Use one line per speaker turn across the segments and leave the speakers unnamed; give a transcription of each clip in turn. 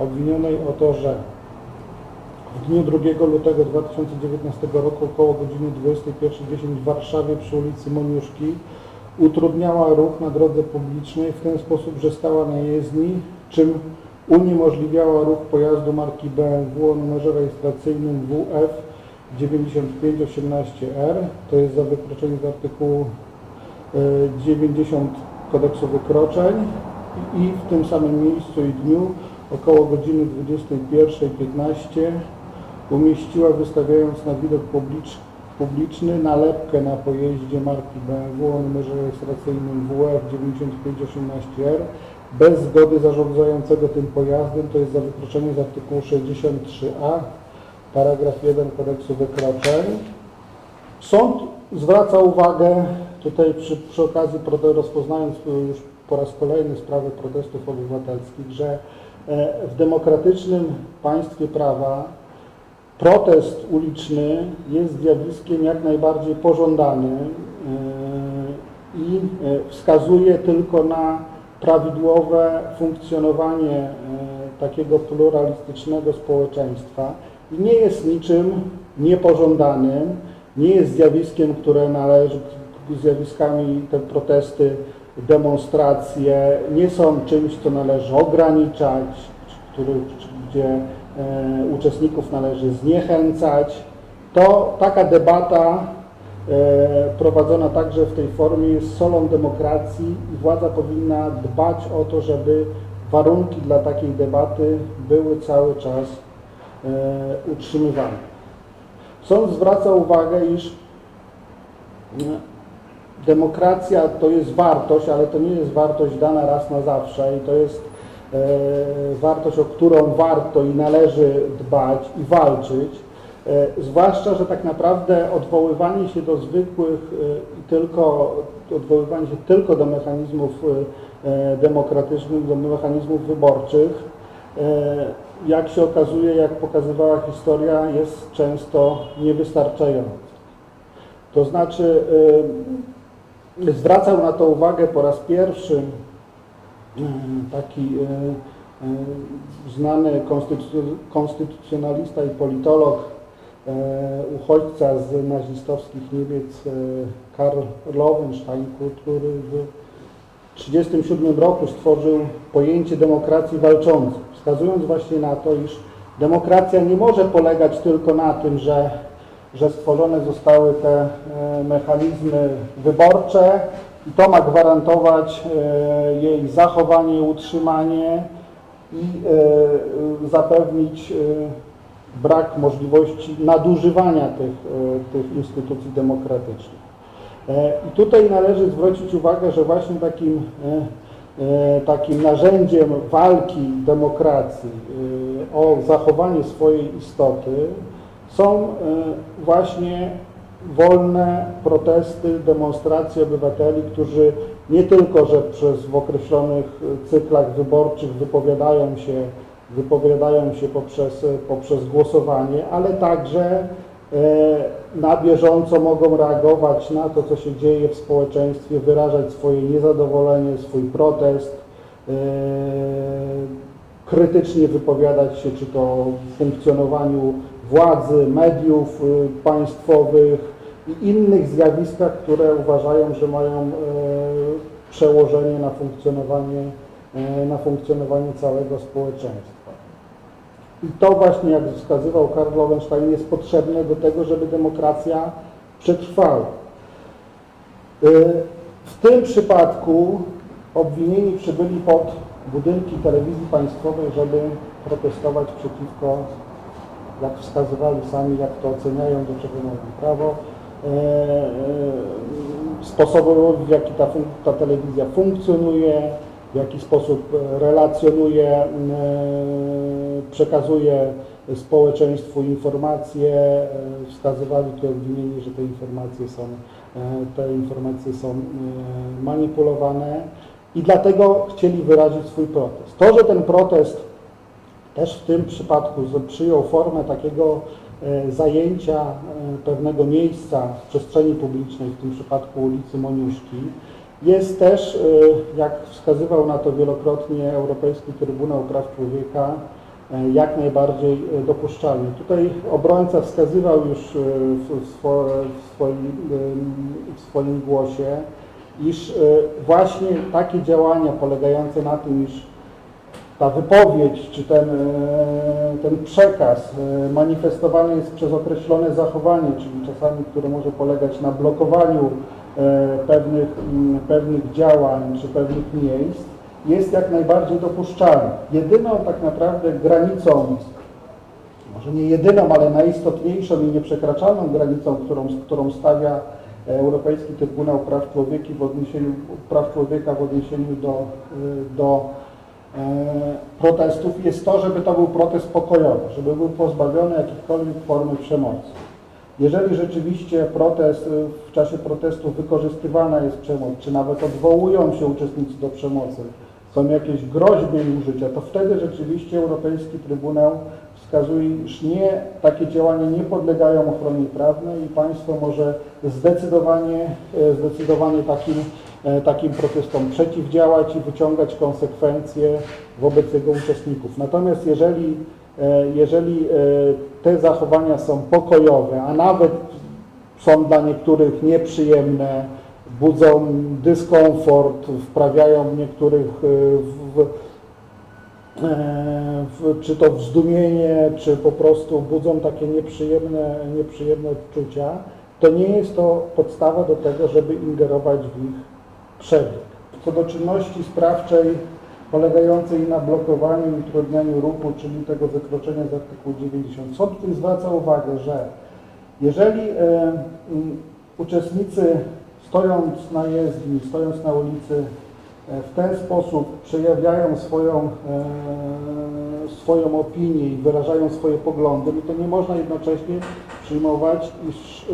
obwinionej o to, że w dniu 2 lutego 2019 roku około godziny 21.10 w Warszawie przy ulicy Moniuszki utrudniała ruch na drodze publicznej w ten sposób, że stała na jezdni, czym uniemożliwiała ruch pojazdu marki BMW o numerze rejestracyjnym WF 9518R, to jest za wykroczenie z artykułu e, 90 kodeksu wykroczeń i w tym samym miejscu i dniu około godziny 21.15 umieściła wystawiając na widok publicz, publiczny nalepkę na pojeździe marki BMW o numerze rejestracyjnym WF 9518R bez zgody zarządzającego tym pojazdem, to jest za wykroczenie z artykułu 63a, paragraf 1 kodeksu wykroczeń. Sąd zwraca uwagę tutaj przy, przy okazji, rozpoznając tu już po raz kolejny sprawę protestów obywatelskich, że w demokratycznym państwie prawa protest uliczny jest zjawiskiem jak najbardziej pożądanym e, i e, wskazuje tylko na prawidłowe funkcjonowanie e, takiego pluralistycznego społeczeństwa. I nie jest niczym niepożądanym, nie jest zjawiskiem, które należy, zjawiskami te protesty, demonstracje nie są czymś, co należy ograniczać, który, gdzie e, uczestników należy zniechęcać. To taka debata e, prowadzona także w tej formie jest solą demokracji i władza powinna dbać o to, żeby warunki dla takiej debaty były cały czas e, utrzymywane. Sąd zwraca uwagę, iż e, demokracja to jest wartość, ale to nie jest wartość dana raz na zawsze i to jest e, wartość, o którą warto i należy dbać i walczyć. E, zwłaszcza, że tak naprawdę odwoływanie się do zwykłych e, i tylko odwoływanie się tylko do mechanizmów demokratycznych, do mechanizmów wyborczych, jak się okazuje, jak pokazywała historia, jest często niewystarczające. To znaczy, zwracał na to uwagę po raz pierwszy y, taki y, y, znany konstytuc- konstytucjonalista i politolog, y, uchodźca z nazistowskich Niemiec, Karl Lowenstein, który w 1937 roku stworzył pojęcie demokracji walczącej, wskazując właśnie na to, iż demokracja nie może polegać tylko na tym, że, że stworzone zostały te e, mechanizmy wyborcze i to ma gwarantować e, jej zachowanie, utrzymanie i e, zapewnić brak możliwości nadużywania tych, tych instytucji demokratycznych. I tutaj należy zwrócić uwagę, że właśnie takim, takim narzędziem walki demokracji o zachowanie swojej istoty są e, właśnie wolne protesty, demonstracje obywateli, którzy nie tylko, że przez w określonych e, cyklach wyborczych wypowiadają się, wypowiadają się poprzez, poprzez głosowanie, ale także e, na bieżąco mogą reagować na to, co się dzieje w społeczeństwie, wyrażać swoje niezadowolenie, swój protest, e, krytycznie wypowiadać się czy to w funkcjonowaniu władzy, mediów e, państwowych i innych zjawiskach, które uważają, że mają e, przełożenie na funkcjonowanie, e, na funkcjonowanie całego społeczeństwa. I to właśnie, jak wskazywał Karl Lowenstein, jest potrzebne do tego, żeby demokracja przetrwała. Y, W tym przypadku obwinieni przybyli pod budynki telewizji państwowej, żeby protestować przeciwko, jak wskazywali sami, jak to oceniają, do czego mają prawo, e, e, sposobowi, w jaki ta, ta telewizja funkcjonuje, w jaki sposób relacjonuje, e, przekazuje społeczeństwu informacje, wskazywali tu obwinieni, że te informacje są, te informacje są manipulowane i dlatego chcieli wyrazić swój protest. To, że ten protest też w tym przypadku przyjął formę takiego e, zajęcia e, pewnego miejsca w przestrzeni publicznej, w tym przypadku ulicy Moniuszki, jest też, e, jak wskazywał na to wielokrotnie Europejski Trybunał Praw Człowieka, jak najbardziej dopuszczalny. Tutaj obrońca wskazywał już w, swo, w, swoim, w swoim głosie, iż właśnie takie działania polegające na tym, iż ta wypowiedź czy ten, e, ten przekaz e, manifestowany jest przez określone zachowanie, czyli czasami, które może polegać na blokowaniu e, pewnych, mm, pewnych działań czy pewnych miejsc, jest jak najbardziej dopuszczalny. Jedyną tak naprawdę granicą, może nie jedyną, ale najistotniejszą i nieprzekraczalną granicą, którą, którą stawia Europejski Trybunał Praw Człowieka w odniesieniu, praw człowieka w odniesieniu do, do protestów jest to, żeby to był protest pokojowy, żeby był pozbawiony jakiejkolwiek formy przemocy. Jeżeli rzeczywiście protest, y, w czasie protestu wykorzystywana jest przemoc, czy nawet odwołują się uczestnicy do przemocy, są jakieś groźby jej użycia, to wtedy rzeczywiście Europejski Trybunał wskazuje, iż nie, takie działania nie podlegają ochronie prawnej i państwo może zdecydowanie, e, zdecydowanie takim, e, takim protestom przeciwdziałać i wyciągać konsekwencje wobec jego uczestników. Natomiast jeżeli, e, jeżeli e, te zachowania są pokojowe, a nawet są dla niektórych nieprzyjemne, budzą dyskomfort, wprawiają niektórych e, w, e, w, czy to w zdumienie, czy po prostu budzą takie nieprzyjemne, nieprzyjemne odczucia, to nie jest to podstawa do tego, żeby ingerować w ich przebieg. Co do czynności sprawczej polegającej na blokowaniu i utrudnianiu ruchu, czyli tego wykroczenia z artykułu 90. Sąd tutaj zwraca uwagę, że jeżeli e, m, uczestnicy stojąc na jezdni, stojąc na ulicy, e, w ten sposób przejawiają swoją, e, swoją opinię i wyrażają swoje poglądy, no to nie można jednocześnie przyjmować, iż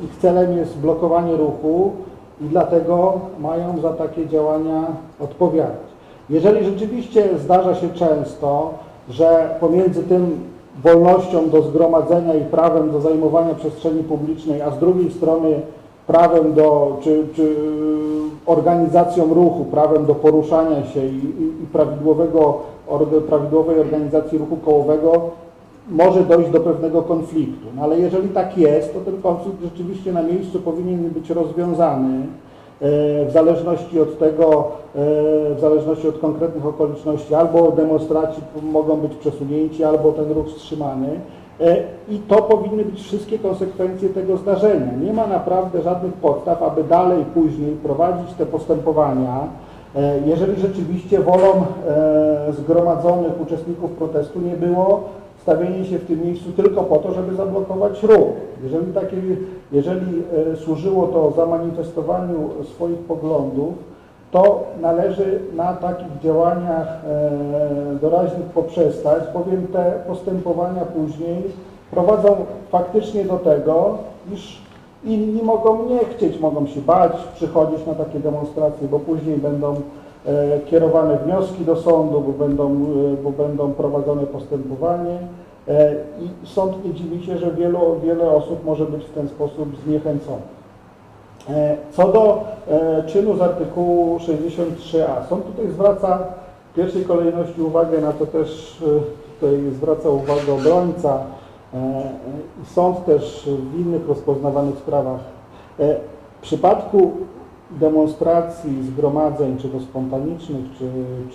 e, ich celem jest blokowanie ruchu i dlatego mają za takie działania odpowiadać. Jeżeli rzeczywiście zdarza się często, że pomiędzy tym wolnością do zgromadzenia i prawem do zajmowania przestrzeni publicznej, a z drugiej strony prawem do, czy, czy organizacją ruchu, prawem do poruszania się i, i, i prawidłowego, prawidłowej organizacji ruchu kołowego może dojść do pewnego konfliktu. No ale jeżeli tak jest, to ten konflikt rzeczywiście na miejscu powinien być rozwiązany e, w zależności od tego, e, w zależności od konkretnych okoliczności, albo demonstraci mogą być przesunięci, albo ten ruch wstrzymany. E, I to powinny być wszystkie konsekwencje tego zdarzenia. Nie ma naprawdę żadnych podstaw, aby dalej, później prowadzić te postępowania, jeżeli rzeczywiście wolą zgromadzonych uczestników protestu nie było stawienie się w tym miejscu tylko po to, żeby zablokować ruch. Jeżeli, takie, jeżeli służyło to zamanifestowaniu swoich poglądów, to należy na takich działaniach e, doraźnych poprzestać, bowiem te postępowania później prowadzą faktycznie do tego, iż inni mogą nie chcieć, mogą się bać przychodzić na takie demonstracje, bo później będą e, kierowane wnioski do sądu, bo będą, e, bo będą prowadzone postępowanie e, i sąd nie dziwi się, że wielu, wiele osób może być w ten sposób zniechęconych. E, Co do e, czynu z artykułu 63a, sąd tutaj zwraca w pierwszej kolejności uwagę na to też, e, tutaj zwraca uwagę obrońca, e, e, i sąd też w innych rozpoznawanych sprawach. E, W przypadku demonstracji, zgromadzeń, czy to spontanicznych, czy,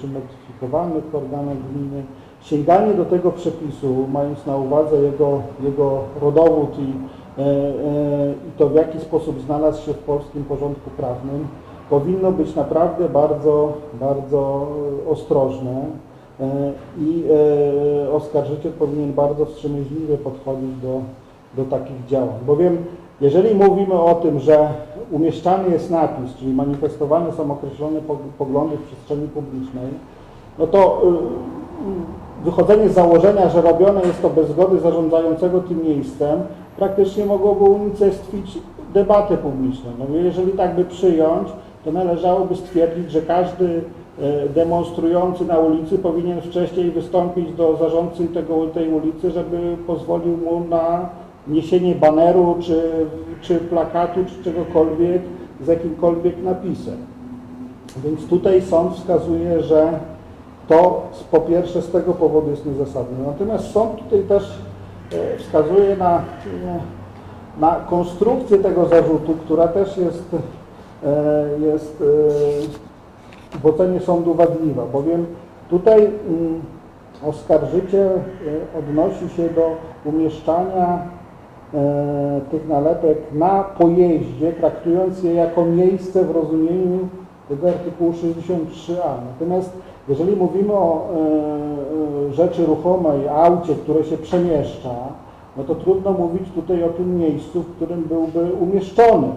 czy notyfikowanych organem gminy, sięganie do tego przepisu, mając na uwadze jego, jego rodowód i e, e, i to w jaki sposób znalazł się w polskim porządku prawnym, powinno być naprawdę bardzo, bardzo ostrożne e, i e, oskarżyciel powinien bardzo wstrzemięźliwie podchodzić do, do takich działań. Bowiem jeżeli mówimy o tym, że umieszczany jest napis, czyli manifestowane są określone pog- poglądy w przestrzeni publicznej, no to y, wychodzenie z założenia, że robione jest to bez zgody zarządzającego tym miejscem, praktycznie mogłoby unicestwić debatę publiczną. No, jeżeli tak by przyjąć, to należałoby stwierdzić, że każdy e, demonstrujący na ulicy powinien wcześniej wystąpić do zarządcy tego, tej ulicy, żeby pozwolił mu na niesienie baneru, czy, czy plakatu, czy czegokolwiek z jakimkolwiek napisem. Więc tutaj sąd wskazuje, że to po pierwsze z tego powodu jest niezasadne. Natomiast sąd tutaj też e, wskazuje na, na konstrukcję tego zarzutu, która też jest, e, jest e, w ocenie sądu wadliwa, bowiem tutaj mm, oskarżyciel odnosi się do umieszczania tych nalepek na pojeździe, traktując je jako miejsce w rozumieniu tego artykułu 63a. Natomiast jeżeli mówimy o e, e, rzeczy ruchomej, aucie, które się przemieszcza, no to trudno mówić tutaj o tym miejscu, w którym byłby umieszczony.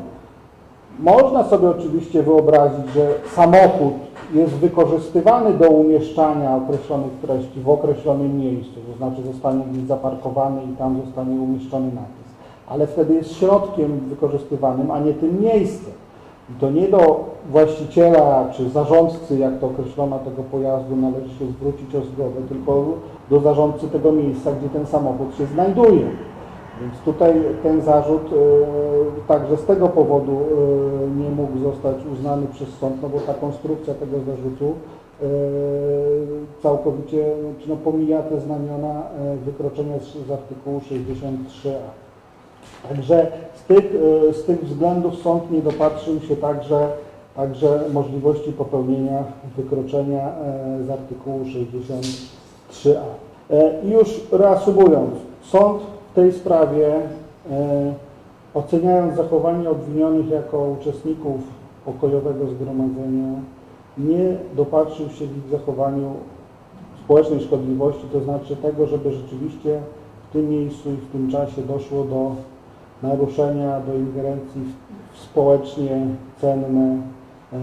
Można sobie oczywiście wyobrazić, że samochód jest wykorzystywany do umieszczania określonych treści w określonym miejscu, to znaczy zostanie gdzieś zaparkowany i tam zostanie umieszczony napis. Ale wtedy jest środkiem wykorzystywanym, a nie tym miejscem. I to nie do właściciela czy zarządcy, jak to określono, tego pojazdu należy się zwrócić o zgodę, tylko do zarządcy tego miejsca, gdzie ten samochód się znajduje. Więc tutaj ten zarzut e, także z tego powodu e, nie mógł zostać uznany przez sąd, no bo ta konstrukcja tego zarzutu e, całkowicie no, pomija te znamiona wykroczenia z, z artykułu 63a. Także z tych, e, z tych względów sąd nie dopatrzył się także, także możliwości popełnienia wykroczenia e, z artykułu 63a. E, I już reasumując, sąd w tej sprawie, oceniając zachowanie obwinionych jako uczestników pokojowego zgromadzenia, nie dopatrzył się w ich zachowaniu społecznej szkodliwości, to znaczy tego, żeby rzeczywiście w tym miejscu i w tym czasie doszło do naruszenia, do ingerencji w, społecznie cenne e,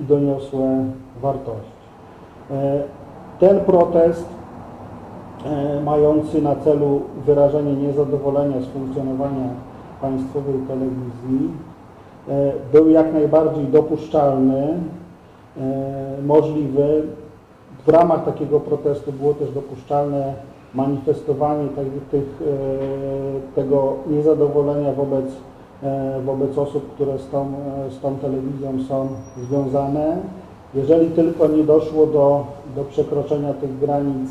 i doniosłe wartości. E, ten protest e, mający na celu wyrażenie niezadowolenia z funkcjonowania państwowej telewizji był jak najbardziej dopuszczalny, możliwy. W ramach takiego protestu było też dopuszczalne manifestowanie tak, tych, e, tego niezadowolenia wobec, e, wobec osób, które z tą, e, z tą telewizją są związane. Jeżeli tylko nie doszło do, do przekroczenia tych granic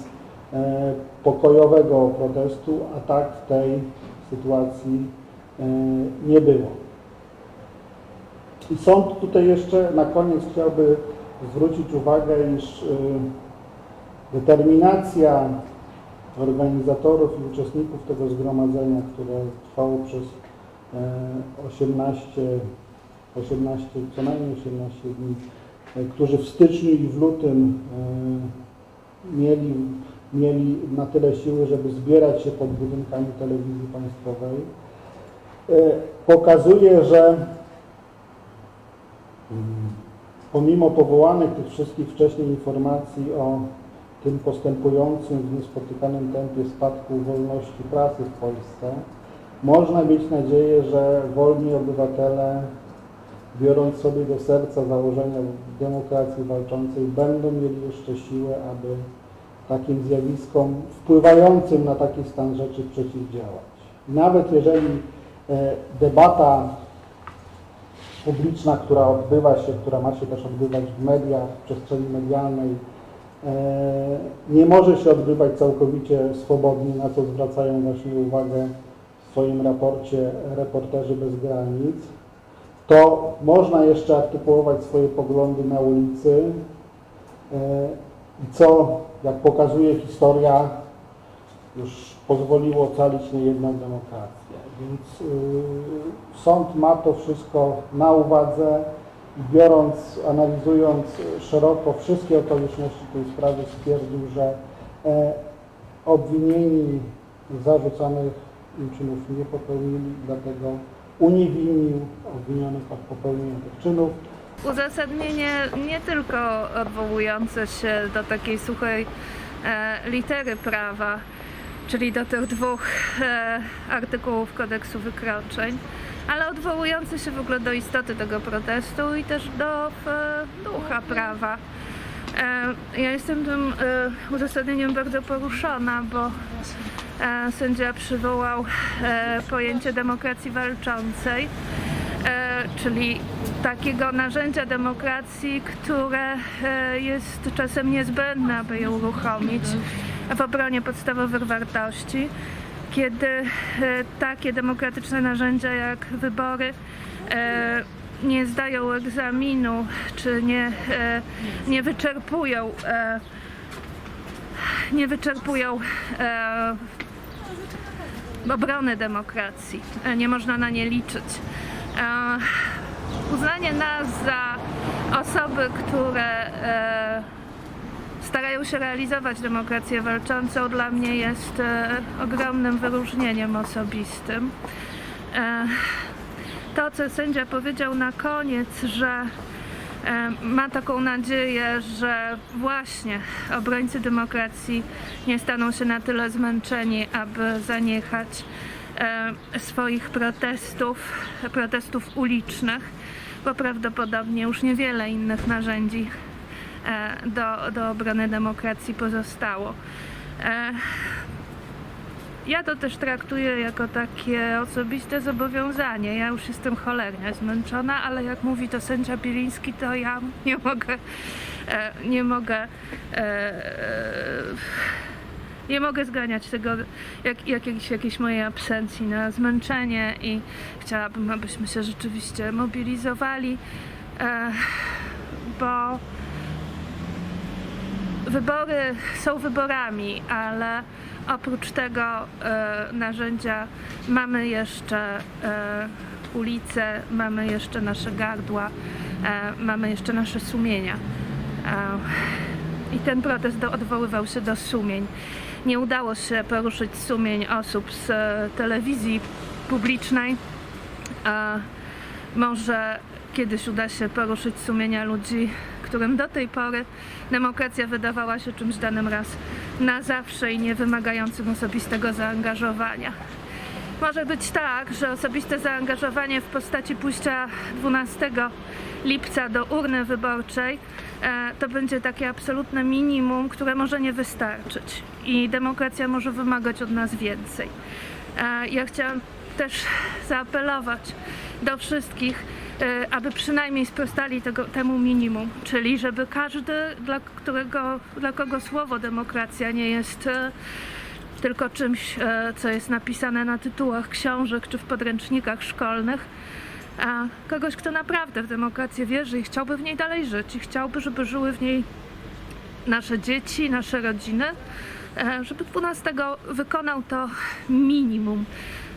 pokojowego protestu, a tak w tej sytuacji nie było. I sąd tutaj jeszcze na koniec chciałby zwrócić uwagę, iż determinacja organizatorów i uczestników tego zgromadzenia, które trwało przez e, 18, 18, co najmniej 18 dni, e, którzy w styczniu i w lutym e, mieli, mieli na tyle siły, żeby zbierać się pod budynkami telewizji państwowej, pokazuje, że pomimo powołanych tych wszystkich wcześniej informacji o tym postępującym w niespotykanym tempie spadku wolności prasy w Polsce, można mieć nadzieję, że wolni obywatele, biorąc sobie do serca założenia demokracji walczącej, będą mieli jeszcze siłę, aby takim zjawiskom wpływającym na taki stan rzeczy przeciwdziałać. Nawet jeżeli e, debata publiczna, która odbywa się, która ma się też odbywać w mediach, w przestrzeni medialnej, nie może się odbywać całkowicie swobodnie, na co zwracają właśnie uwagę w swoim raporcie reporterzy bez granic, to można jeszcze artykułować swoje poglądy na ulicy. E, i co, jak pokazuje historia, już pozwoliło ocalić niejedną demokrację. Więc y, sąd ma to wszystko na uwadze biorąc, analizując szeroko wszystkie okoliczności tej sprawy stwierdził, że e, obwinieni zarzucanych im czynów nie popełnili, dlatego uniewinnił obwinionych od popełnienia tych czynów.
Uzasadnienie nie tylko odwołujące się do takiej suchej e, litery prawa, czyli do tych dwóch e, artykułów kodeksu wykroczeń, ale odwołujące się w ogóle do istoty tego protestu i też do e, ducha prawa. E, ja jestem tym e, uzasadnieniem bardzo poruszona, bo sędzia przywołał pojęcie demokracji walczącej. czyli takiego narzędzia demokracji, które jest czasem niezbędne, aby je uruchomić w obronie podstawowych wartości, kiedy e, takie demokratyczne narzędzia jak wybory e, nie zdają egzaminu, czy nie, e, nie wyczerpują nie wyczerpują obrony demokracji. Nie można na nie liczyć. Uznanie nas za osoby, które starają się realizować demokrację walczącą, dla mnie jest e, ogromnym wyróżnieniem osobistym. E, to, co sędzia powiedział na koniec, że e, ma taką nadzieję, że właśnie obrońcy demokracji nie staną się na tyle zmęczeni, aby zaniechać swoich protestów, protestów ulicznych, bo prawdopodobnie już niewiele innych narzędzi do, do obrony demokracji pozostało. E, ja to też traktuję jako takie osobiste zobowiązanie. Ja już jestem cholernie zmęczona, ale jak mówi to sędzia Biliński, to ja nie mogę, e, nie mogę, e, e, nie mogę zganiać tego, jak, jakiejś, jakiejś mojej absencji na zmęczenie i chciałabym, abyśmy się rzeczywiście mobilizowali, e, bo wybory są wyborami, ale oprócz tego e, narzędzia mamy jeszcze e, ulice, mamy jeszcze nasze gardła, e, mamy jeszcze nasze sumienia. E, I ten protest do, odwoływał się do sumień. Nie udało się poruszyć sumień osób z e, telewizji publicznej. E, może kiedyś uda się poruszyć sumienia ludzi, którym do tej pory demokracja wydawała się czymś danym raz na zawsze i nie wymagającym osobistego zaangażowania. Może być tak, że osobiste zaangażowanie w postaci pójścia 12 lipca do urny wyborczej e, to będzie takie absolutne minimum, które może nie wystarczyć i demokracja może wymagać od nas więcej. E, Ja chciałam też zaapelować do wszystkich, aby przynajmniej sprostali tego, temu minimum, czyli żeby każdy, dla, którego, dla kogo słowo demokracja nie jest e, tylko czymś, e, co jest napisane na tytułach książek czy w podręcznikach szkolnych, a kogoś, kto naprawdę w demokrację wierzy i chciałby w niej dalej żyć i chciałby, żeby żyły w niej nasze dzieci, nasze rodziny, e, żeby 12 wykonał to minimum,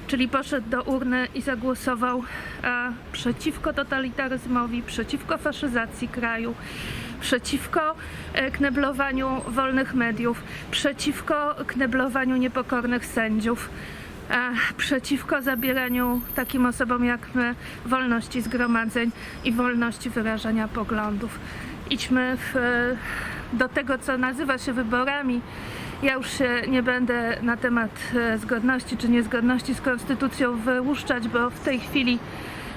czyli poszedł do urny i zagłosował e, przeciwko totalitaryzmowi, przeciwko faszyzacji kraju, przeciwko e, kneblowaniu wolnych mediów, przeciwko kneblowaniu niepokornych sędziów. e, Przeciwko zabieraniu takim osobom jak my wolności zgromadzeń i wolności wyrażania poglądów. Idźmy w, e, do tego, co nazywa się wyborami. Ja już się nie będę na temat e, zgodności czy niezgodności z konstytucją wyłuszczać, bo w tej chwili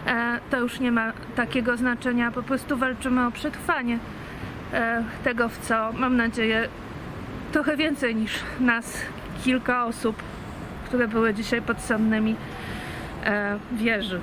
e, to już nie ma takiego znaczenia. Po prostu walczymy o przetrwanie e, tego, w co mam nadzieję trochę więcej niż nas, kilka osób, które były dzisiaj podsądnymi, e, wierzy.